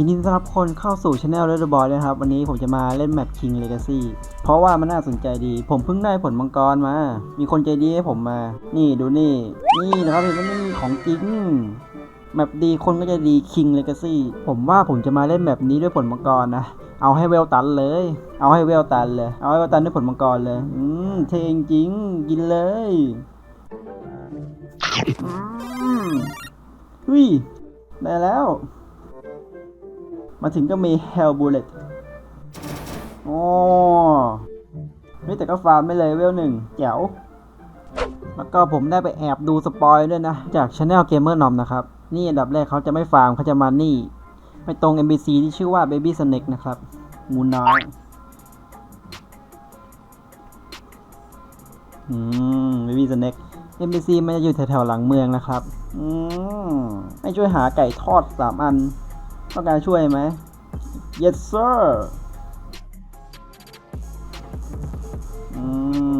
ยินดีต้อนรับคนเข้าสู่ช anel Red Boy ด้วยนะครับ วันนี้ผมจะมาเล่นแมป King Legacy เพราะว่ามันน่าสนใจดี ผมเพิ่งได้ผลมังกรมา มีคนใจดีให้ผมมา นี่ดูนี่ นี่นะครับเห็นไหมนี่ของจริงแมปดีคนก็จะดี King Legacy ผมว่าผมจะมาเล่นแบบนี้ด้วยผลมังกรนะ เอาให้เวลตันเลย เอาให้เวลตันเลย เอาให้เวลตันด้วยผลมังกรเลย อืมเท่จริงกินเลยอืมอุ้ยได้แล้ว มาถึงก็มี Hell Bullet โอ้นี่แต่ก็ฟาร์มไม่เลยเวลหนึ่งแจ๋ว แล้วก็ผมได้ไปแอบดูสปอยด้วยนะ จาก Channel Gamer Nom นะครับ นี่อันดับแรกเขาจะไม่ฟาร์มเขาจะมานี่ ไปตรง NPC ที่ชื่อว่า Baby Snake นะครับงูน้อยอืม Baby Snake NPC มันจะอยู่แถวๆหลังเมืองนะครับ อืมให้ช่วยหาไก่ทอดสามอัน ต้องการช่วยไหม yes sir อื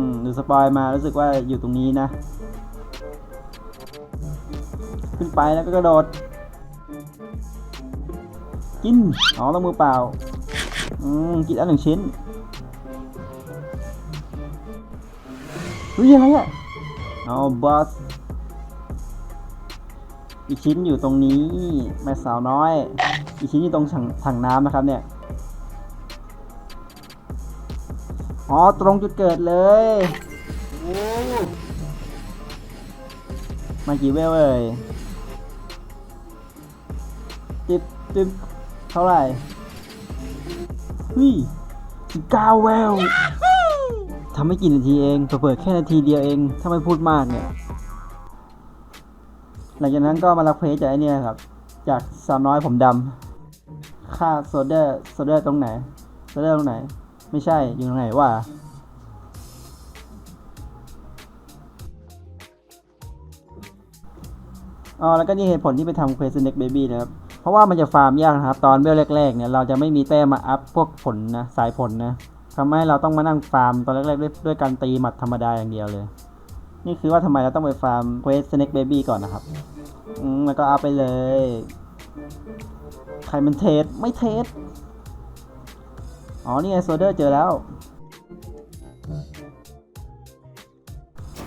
ม ดูสปอยมารู้สึกว่าอยู่ตรงนี้นะ ขึ้นไปแล้วก็กระโดด กิน อ๋อต้องมือเปล่า อืม กินอันหนึ่งชิ้นเฮ้ยอะไรอะเอาบอสอีกชิ้นอยู่ตรงนี้แม่สาวน้อย อีกชิ้นอยู่ตรงถังถังน้ำนะครับเนี่ยอ๋อตรงจุดเกิดเลยมากี่เวลเอ่ยจิบจิบเท่าไหร่เฮ้ยสิบเก้าเวลทำไม่กี่นาทีเองเปิดแค่นาทีเดียวเอง ถ้าไม่พูดมากเนี่ย หลังจากนั้นก็มารับเควสจากไอเนี่ยครับ จากสาวน้อยผมดำ ค่าโซเดอร์โซเดอร์ตรงไหนโซเดอร์ตรงไหน ไม่ใช่อยู่ตรงไหนวะอ๋อแล้วก็นี่เหตุผลที่ไปทำเควสเน็กเบบี้นะครับ เพราะว่ามันจะฟาร์มยากนะครับ ตอนเวลแรกๆเนี่ยเราจะไม่มีแต้มมาอัพพวกผลนะ สายผลนะทำให้เราต้องมานั่งฟาร์มตอนแรกๆด้วยด้วยการตีหมัดธรรมดาอย่างเดียวเลย นี่คือว่าทำไมเราต้องไปฟาร์มเควสเน็กเบบี้ก่อนนะครับ อืมแล้วก็อัพไปเลย ใครมันเทส ไม่เทส อ๋อ นี่ไงโซเดอร์เจอแล้ว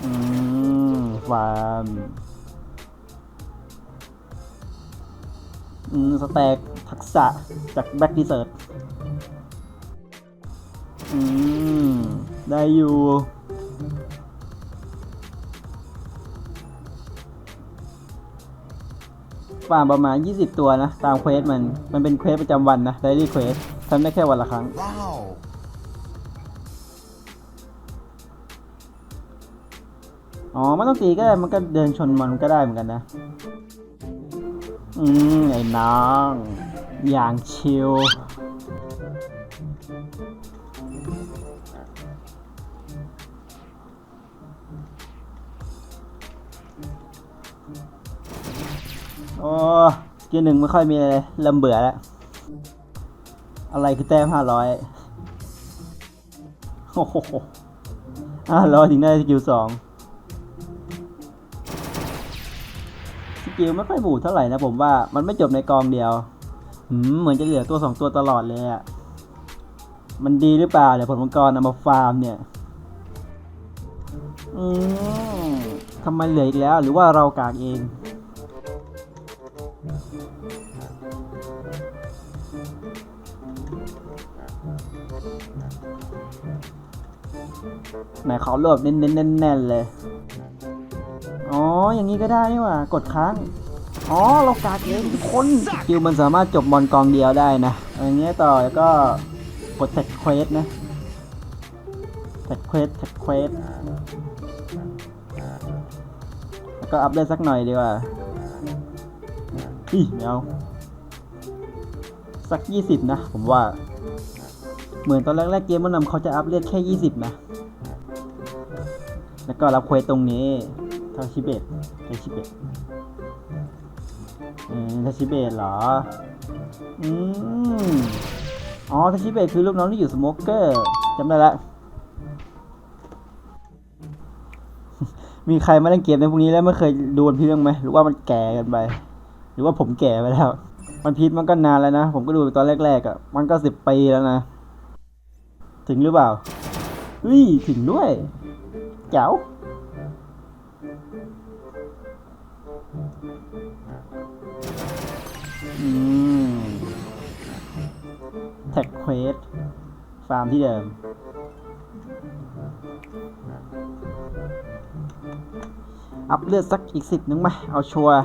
อืมฟาร์มอืม สแต็กทักษะจากแบ็กดีเซิร์ตอืม ได้อยู่ ฟาร์มประมาณ 20 ตัวนะ ตามเควสมัน มันเป็นเควสประจำวันนะไดรี่เควสทำได้แค่วันละครั้ง Wow. อ๋อไม่ต้องตีก็ได้มันก็เดินชนมันก็ได้เหมือนกันนะ อืมไอ้น้อง อย่างชิล กิลหนึ่งไม่ค่อยมีเลยเริ่มเบื่อแล้ว อะไรคือแต้มห้าร้อยโอ้โหห้าร้อยถึงได้สกิลสองสกิลไม่ค่อยบูดเท่าไหร่นะผมว่ามันไม่จบในกองเดียวเหมือนจะเหลือตัวสองตัวตลอดเลยอะ่ะ มันดีหรือเปล่าเดี๋ยวผลมังกรเอามาฟาร์มเนี่ย อืมทำไมเหลืออีกแล้ว หรือว่าเรากากเอง ไหนเขารวบเน้นๆแน่นๆเลย อ๋อ อย่างนี้ก็ได้นี่หว่า กดค้าง อ๋อ เรากากเองทุกคนสกิลมันสามารถจบบอลกองเดียวได้นะ อย่างเงี้ยต่อแล้วก็กดแท็กเควสนะแท็กเควสแท็กเควสแล้วก็อัพได้สักหน่อยดีกว่าอีไม่เอาสักยี่สิบนะ ผมว่า เหมือนตอนแรกๆเกมมันนำเขาจะอัพเลือดแค่ยี่สิบนะ แล้วก็รับเควสตรงนี้ทาชิเบตทาชิเบตอืมทาชิเบตเหรอ อืมอ๋อทาชิเบตคือลูกน้องที่อยู่สโมกเกอร์จำได้ละ มีใครมาเล่นเกมในพวกนี้แล้วไม่เคยดูมันพี่บ้างไหมหรือว่ามันแก่กันไป หรือว่าผมแก่ไปแล้วมันพีทมันก็นานแล้วนะ ผมก็ดูตอนแรกๆอะ่ะ มันก็สิบปีแล้วนะ ถึงหรือเปล่าเฮ้ย ถึงด้วย เจ๋วอืม แท็กเควส ฟาร์มที่เดิม อัพเลือดสักอีกสิบนึงไหมเอาชัวร์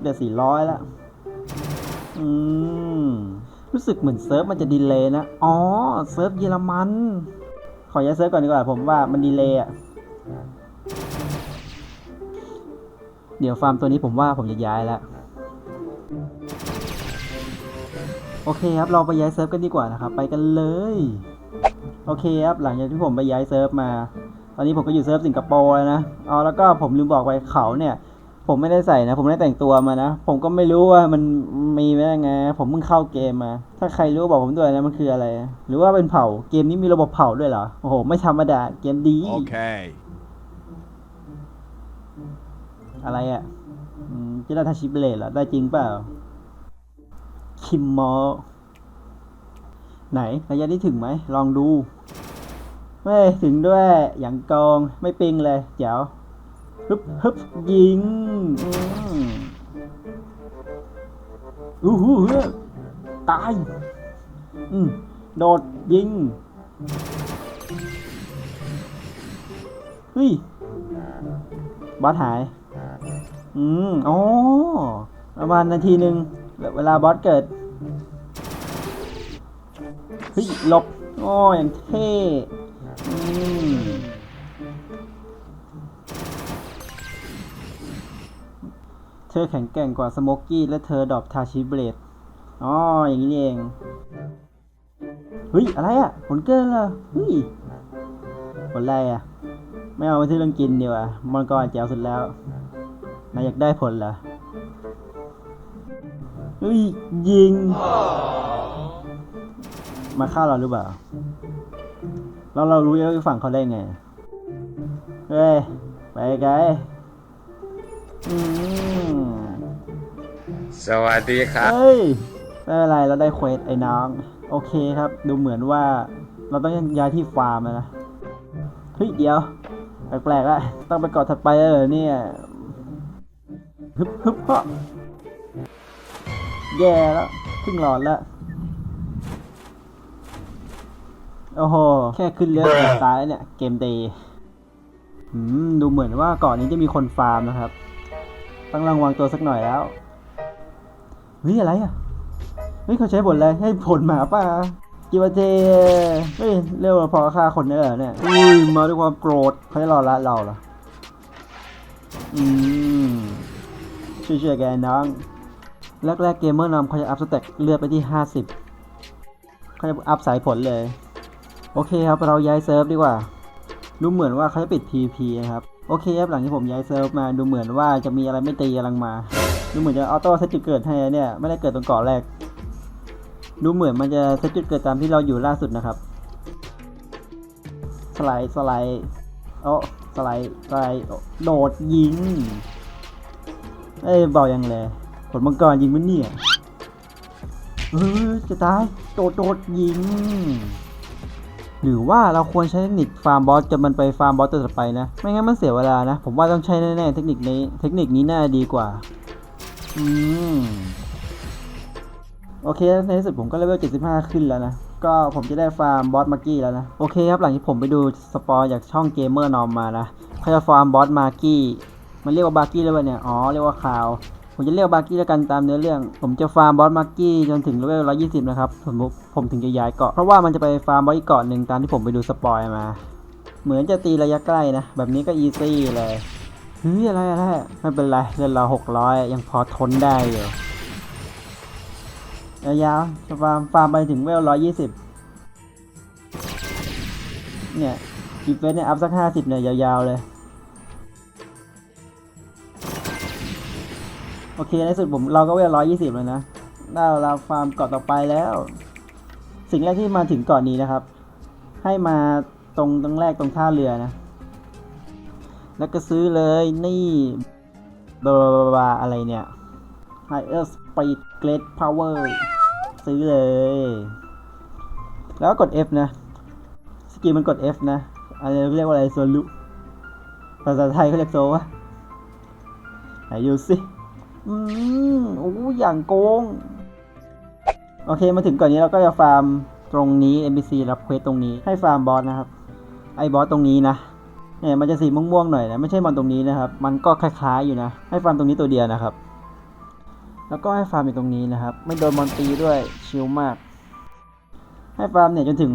เดือดสี่ร้อยแล้ว อืม รู้สึกเหมือนเซิร์ฟมันจะดีเลย์นะ อ๋อ เซิร์ฟเยอรมัน ขอย้ายเซิร์ฟก่อนดีกว่า ผมว่ามันดีเลย์อะเดี๋ยวฟาร์มตัวนี้ผมว่าผมจะย้ายแล้ว โอเคครับ เราไปย้ายเซิร์ฟกันดีกว่านะครับ ไปกันเลย โอเคครับ หลังจากที่ผมไปย้ายเซิร์ฟมา ตอนนี้ผมก็อยู่เซิร์ฟสิงคโปร์แล้วนะ อ๋อ แล้วก็ผมลืมบอกไปเขาเนี่ย ผมไม่ได้ใส่นะ ผมไม่ได้แต่งตัวมานะ ผมก็ไม่รู้ว่ามันมีไหมไง ผมเพิ่งเข้าเกมมา ถ้าใครรู้บอกผมด้วยนะมันคืออะไร หรือว่าเป็นเผา เกมนี้มีระบบเผาด้วยเหรอ โอ้โห ไม่ธรรมดา เกมดี Okay. อะไรอะอืมจะได้ทัชชิเบลดเหรอ ได้จริงเปล่า คิมมอ ไหนระยะที่ถึงไหม ลองดู ไม่ถึงด้วย อย่างกอง ไม่ปิงเลย เดี๋ยว ฮึบฮึบยิงอู้หูเฮ้ตายอืมโดดยิงเฮ้ยบอสหาย อืมอ๋อประมาณนาทีหนึ่งเวลาบอสเกิดเฮ้ยหลบโอ้ยอย่างเท่อืม ธอแข็งแกร่งกว่าสโมกกี้และเธอดอปทาชิเบลดอ๋อ อย่างนี้เอง เฮ้ย อะไรอะ ผลเกินเหรอเฮ้ย ผลอะไรอะ ไม่เอาไปที่เรื่องกินดีกว่ามังกรแจ๋วสุดแล้ว นายอยากได้ผลเหรอ เฮ้ย ยิง มาฆ่าเราหรือเปล่า แล้วเรารู้ว่าฝั่งเขาได้ไง เฮ้ย ไปไกลอืม สวัสดีครับ เฮ้ยไม่เป็นไรเราได้เควสไอ้น้องโอเคครับ ดูเหมือนว่าเราต้องย้ายที่ฟาร์มแล้วนะเฮ้ยเดี๋ยวแปลกๆละต้องไปเกาะถัดไปแล้วเหรอเนี่ยฮึบฮึบเพาะแย่แล้วครึ่งหลอดแล้วโอ้โห แค่ขึ้นเรือก็ตายแล้วเนี่ย เกมเดย์ดูเหมือนว่าเกาะนี้จะมีคนฟาร์มนะครับ ต้องระวังตัวสักหน่อยแล้ว ฮ้ยอะไรอะเฮ้ยเขาใช้ผลอะไรให้ผลหมาป่าจิวเจเฮ้ยเร็วพอฆ่าคนได้เหรอเนี่ยอุ้ยมาด้วยความโกรธเขาจะรอละเราเหรออืมช่วยๆกันน้องแรกๆเกมเมอร์นำเขาจะอัพสเต็กเลือดไปที่ 50เขาจะอัพสายผลเลย โอเคครับเราย้ายเซิร์ฟดีกว่า ดูเหมือนว่าเขาจะปิด PVP นะครับ โอเคครับหลังที่ผมย้ายเซิร์ฟมาดูเหมือนว่าจะมีอะไรไม่ตีกำลังมา ดูเหมือนจะออโต้เซตจุดเกิดให้เนี่ยไม่ได้เกิดตรงเกาะแรก ดูเหมือนมันจะเซตจุดเกิดตามที่เราอยู่ล่าสุดนะครับสไลด์สไลด์โอ้สไลด์สไลด์โดดยิง เอ้ยบอกยังเลยผลมังกรยิงมันเนี่ยเออจะตายโดดโดดยิง หรือว่าเราควรใช้เทคนิคฟาร์มบอสจนมันไปฟาร์มบอสตัวต่อไปนะ ไม่งั้นมันเสียเวลานะ ผมว่าต้องใช้แน่ๆเทคนิคนี้ เทคนิคนี้น่าดีกว่า อืม โอเค ในที่สุดผมก็เลเวล 75 ขึ้นแล้วนะ ก็ผมจะได้ฟาร์มบอสมาร์กี้แล้วนะ โอเคครับ หลังที่ผมไปดูสปอยจากช่องเกมเมอร์นอมมานะเขาจะฟาร์มบอสมาร์กี้ มันเรียกว่าบาร์กี้แล้วเนี่ย อ๋อ เรียกว่าคาว ผมจะเรียกบาร์กี้แล้วกันตามเนื้อเรื่อง ผมจะฟาร์มบอสมาร์กี้จนถึงเลเวล 120 นะครับ ผมผมถึงจะย้ายเกาะ เพราะว่ามันจะไปฟาร์มบอสอีกเกาะหนึ่งตามที่ผมไปดูสปอยมา เหมือนจะตีระยะใกล้นะ แบบนี้ก็อีซี่เลย ฮ้ยอะไรอะไรไม่เป็นไรเดือนเรา600ยังพอทนได้อยู่ยาวๆจะฟาร์มฟาร์มไปถึงเวลร้อยยี่สิบเนี่ยกีเฟสเนี่ยอัพสักห้าสิบเนี่ยยาวๆเลย โอเคในสุดผมเราก็เวลร้อยยี่สิบเลยนะได้เวลาฟาร์มเกาะต่อไปแล้ว สิ่งแรกที่มาถึงเกาะนี้นะครับ ให้มาตรงตรงแรกตรงท่าเรือนะ แล้วก็ซื้อเลยนี่บลาบลาอะไรเนี่ย higher speed great power ซื้อเลย แล้วก็กด F นะ สกิลมันกด F นะอะไรเรียกว่าอะไรโซลุภาษาไทยเขาเรียกโซวะไหนดูสิอืมโอ้อย่างโกง โอเคมาถึงก่อนนี้เราก็จะฟาร์มตรงนี้ NPC รับเควสตรงนี้ให้ฟาร์มบอสนะครับ ไอ้บอสตรงนี้นะ เนี่ยมันจะสีม่วงๆหน่อยนะไม่ใช่มอนตรงนี้นะครับ มันก็คล้ายๆอยู่นะ ให้ฟาร์มตรงนี้ตัวเดียวนะครับ แล้วก็ให้ฟาร์มอยู่ตรงนี้นะครับ ไม่โดนมอนตีด้วยชิลมาก ให้ฟาร์มเนี่ยจนถึง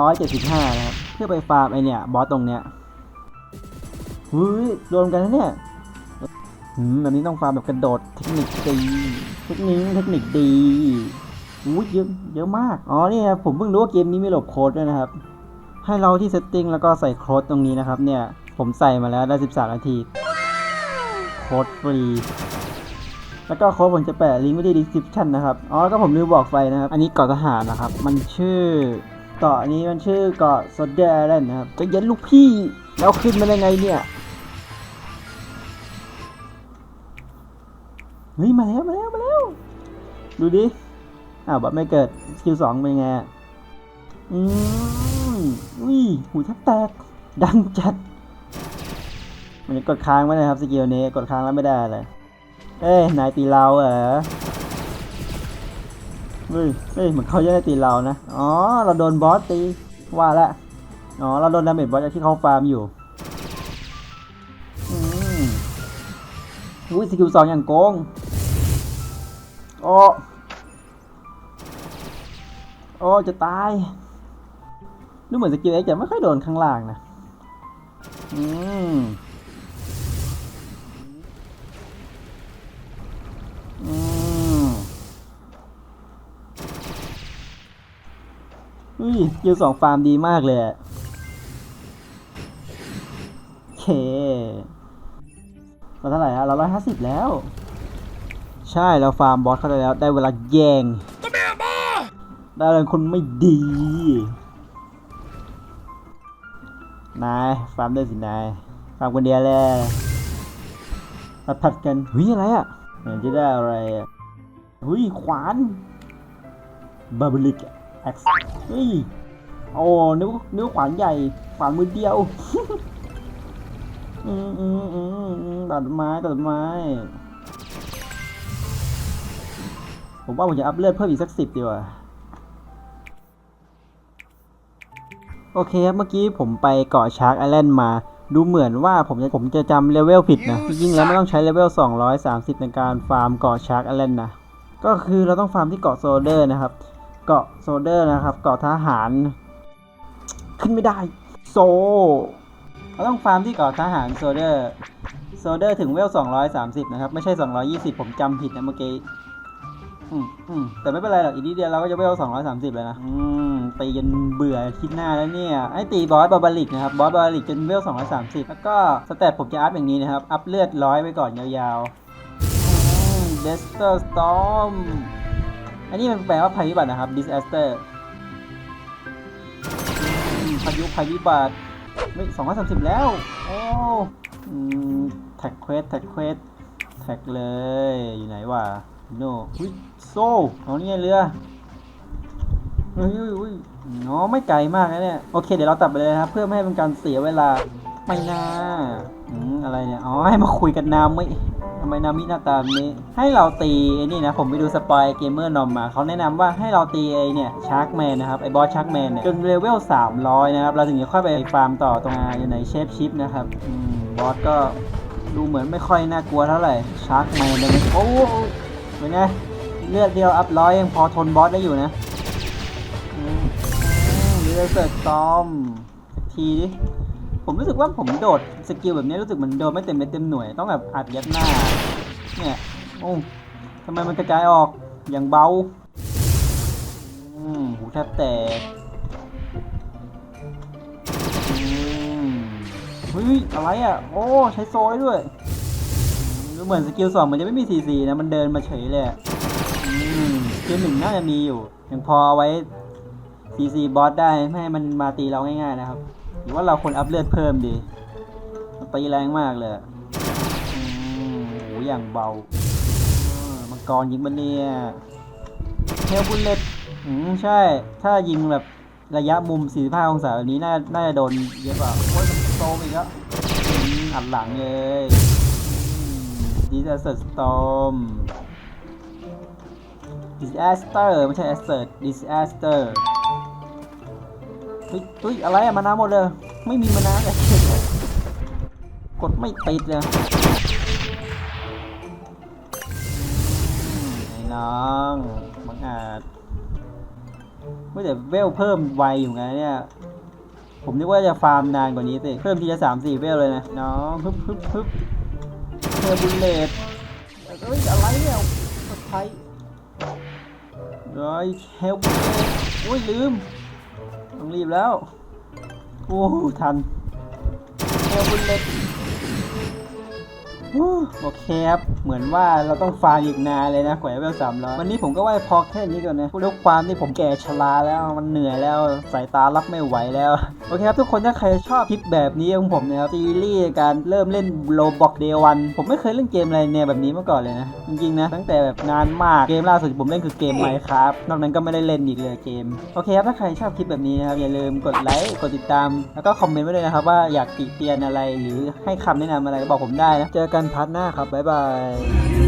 175 นะครับ เพื่อไปฟาร์มไอเนี่ยบอสตรงเนี้ยเฮ้ยรวมกันนะเนี่ยหืมแบบนี้ต้องฟาร์มแบบกระโดดเทคนิคดีเทคนิคเทคนิคดีอุ้ยเยอะเยอะมาก อ๋อนี่ครับผมเพิ่งรู้ว่าเกมนี้มีโหลบโค้ดด้วยนะครับ ให้เราที่ setting แล้วก็ใส่โค้ดตรงนี้นะครับเนี่ย ผมใส่มาแล้วได้ 13 นาที โค้ดฟรี แล้วก็โค้ดผมจะแปะลิงก์ไว้ที่ description นะครับ อ๋อ ก็ผมลืมบอกไปนะครับ อันนี้เกาะทหารนะครับ มันชื่อเกาะนี้มันชื่อเกาะโซเดอร์แลนด์นะครับจะเย็นลูกพี่แล้วขึ้นมาได้ไงเนี่ยเฮ้ยมาแล้วมาแล้วมาแล้ว ดูดิ อ้าวบัตไม่เกิดสกิลสองเป็นไงอืม อุ้ยหูแทบแตก ดังจัด มันจะกดค้างไว้นะครับสกิลนี้กดค้างแล้วไม่ได้เลยเอ้ยนายตีเราเหรอเฮ้ยเฮ้ยเหมือนเขาจะได้ตีเรานะ อ๋อ เราโดนบอสตี ว่าละ อ๋อ เราโดนดาเมจบอสจากที่เขาฟาร์มอยู่อืมอุ้ยสกิลสองอย่างโกงโอ้โอ้จะตาย ดูเหมือนสกิลเอ็กจะไม่ค่อยโดนข้างล่างนะ อืม อืมอุ้ยสกิลสองฟาร์มดีมากเลยอะโอเคเราเท่าไหร่ฮะเราร้อยห้าสิบแล้ว ใช่เราฟาร์มบอสเข้าไปแล้ว ได้เวลาแย่งได้เลยคนไม่ดี นายฟาร์มได้สินายฟาร์มคนเดียวเลยผัดผัดกันเฮ้ยอะไรอะเหมือนจะได้อะไรอะเฮ้ยขวานบาบลิกแอ็กซ์เฮ้ยโอ้นิ้วนิ้วขวานใหญ่ขวานมือเดียวอืมอืมอืมอืมตัดไม้ตัดไม้ ผมว่าผมจะอัพเลือดเพิ่มอีกสักสิบดีกว่า โอเคครับเมื่อกี้ผมไปเกาะชาร์กไอแลนด์มา ดูเหมือนว่าผมจะผมจะจำเลเวลผิดนะ จริงๆแล้วไม่ต้องใช้เลเวล 230 ในการฟาร์มเกาะชาร์กไอแลนด์นะ ก็คือเราต้องฟาร์มที่เกาะโซเดอร์นะครับ เกาะโซเดอร์นะครับ เกาะทหาร ขึ้นไม่ได้โซ เราต้องฟาร์มที่เกาะทหารโซเดอร์ โซเดอร์ถึงเวล 230 นะครับ ไม่ใช่ 220 ผมจำผิดนะเมื่อกี้อืมอืมแต่ไม่เป็นไรหรอกอีกนิดเดียวเราก็จะเวล 230แล้วนะอืม ตีจนเบื่อคิดหน้าแล้วเนี่ยให้ตีบอสบาบาริกนะครับบอสบาบาริกจนเวล230 แล้วก็สเตตผมจะอัพอย่างนี้นะครับ อัพเลือดร้อยไปก่อนยาวๆเดสเตอร์สตอมอันนี้มันแปลว่าภัยพิบัตินะครับ disaster พายุภัยพิบัติไม่สองร้อยสามสิบแล้ว โอ้แท็กเควสแท็กเควสแท็กเลย อยู่ไหนวะโน้ยโซ่เอานี่เรือ เฮ้ยอุ้ยอุ้ยอ๋อไม่ไกลมากนะเนี่ย โอเคเดี๋ยวเราตัดไปเลยนะครับเพื่อไม่ให้เป็นการเสียเวลา ไม่น่าอืมอะไรเนี่ย อ๋อให้มาคุยกันนาไม่ทำไมนามิหน้าตานี้ ให้เราตีไอ้นี่นะ ผมไปดูสปอยเกมเมอร์นอมมา เขาแนะนำว่าให้เราตีไอ้เนี่ยชาร์กแมนนะครับ ไอ้บอสชาร์กแมนเนี่ย จนเลเวล 300 นะครับ เราถึงจะค่อยไปฟาร์มต่อตรงอยู่ในเชฟชิปนะครับอืมบอสก็ดูเหมือนไม่ค่อยน่ากลัวเท่าไหร่ชาร์กแมนเลยโอ้โหเป็นไงเลือดเดียวอัพร้อยยังพอทนบอสได้อยู่นะ เรือเสิร์ตอมทีดิผมรู้สึกว่าผมโดดสกิลแบบนี้รู้สึกมันโดนไม่เต็มเม็ดเต็มหน่วยต้องแบบอัดยัดหน้าเนี่ยโอ้ทำไมมันกระจายออกอย่างเบาอืมหูแทบแตกอืมเฮ้ยอะไรอะ โอ้ใช้โซยด้วยดูเหมือนสกิลสองมันจะไม่มีซีซีนะ มันเดินมาเฉยเลยอืมสกิลหนึ่งน่าจะมีอยู่ ยังพอเอาไว้ ซีซีบอสได้ไม่ให้มันมาตีเราง่ายๆนะครับหรือว่าเราควรอัพเลือดเพิ่มดีมันตีแรงมากเลยอะอืมอย่างเบาอมังกรยิงมันเนี่ยเฮลบุลเลตอืมใช่ ถ้ายิงแบบระยะมุม 45 องศาแบบนี้น่าน่าจะโดนเยอะกว่าโอ้ยมันโตมอีกแล้วอัดหลังเลยดิสแอสเซอร์สตอม disaster ไม่ใช่ assert disaster เฮ้ยเฮ้ยอะไรอะมานาหมดเลย ไม่มีมานาเลยกดไม่ติดเลยไอ้น้องบังอาจไม่แต่เวลเพิ่มไวอยู่ไงเนี่ย ผมนึกว่าจะฟาร์มนานกว่านี้สิเพิ่มทีละสามสี่เวลเลยนะน้องฮึบฮึบฮึบเทอร์บุลเลตเฮ้ยอะไรเนี่ยสไพรส์เฮ้ยเฮลโอ้ยลืม ต้องรีบแล้ว โอ้ทันเฮลบุลเลต โอเคครับ เหมือนว่าเราต้องฟาร์มอีกนานเลยนะกว่าจะเวลสามร้อยวันนี้ผมก็ว่าพอแค่นี้ก่อนนะด้วยความที่ผมแก่ชราแล้วมันเหนื่อยแล้วสายตารับไม่ไหวแล้ว โอเคครับทุกคนถ้าใครชอบคลิปแบบนี้ของผมนะครับซีรีส์การเริ่มเล่นโลบอกเดวัน ผมไม่เคยเล่นเกมอะไรแนวแบบนี้มาก่อนเลยนะ จริงๆนะ ตั้งแต่แบบนานมากเกมล่าสุดผมเล่นคือเกมไมค์ครับนอกนั้นก็ไม่ได้เล่นอีกเลยเกมโอเคครับถ้าใครชอบคลิปแบบนี้นะครับอย่าลืมกดไลค์กดติดตาม แล้วก็คอมเมนต์ไว้เลยนะครับว่าอยากติเตียนอะไรหรือให้คำแนะนำอะไรก็บอกผมได้นะเจอกันกันพาร์ทหน้าครับ บ๊ายบาย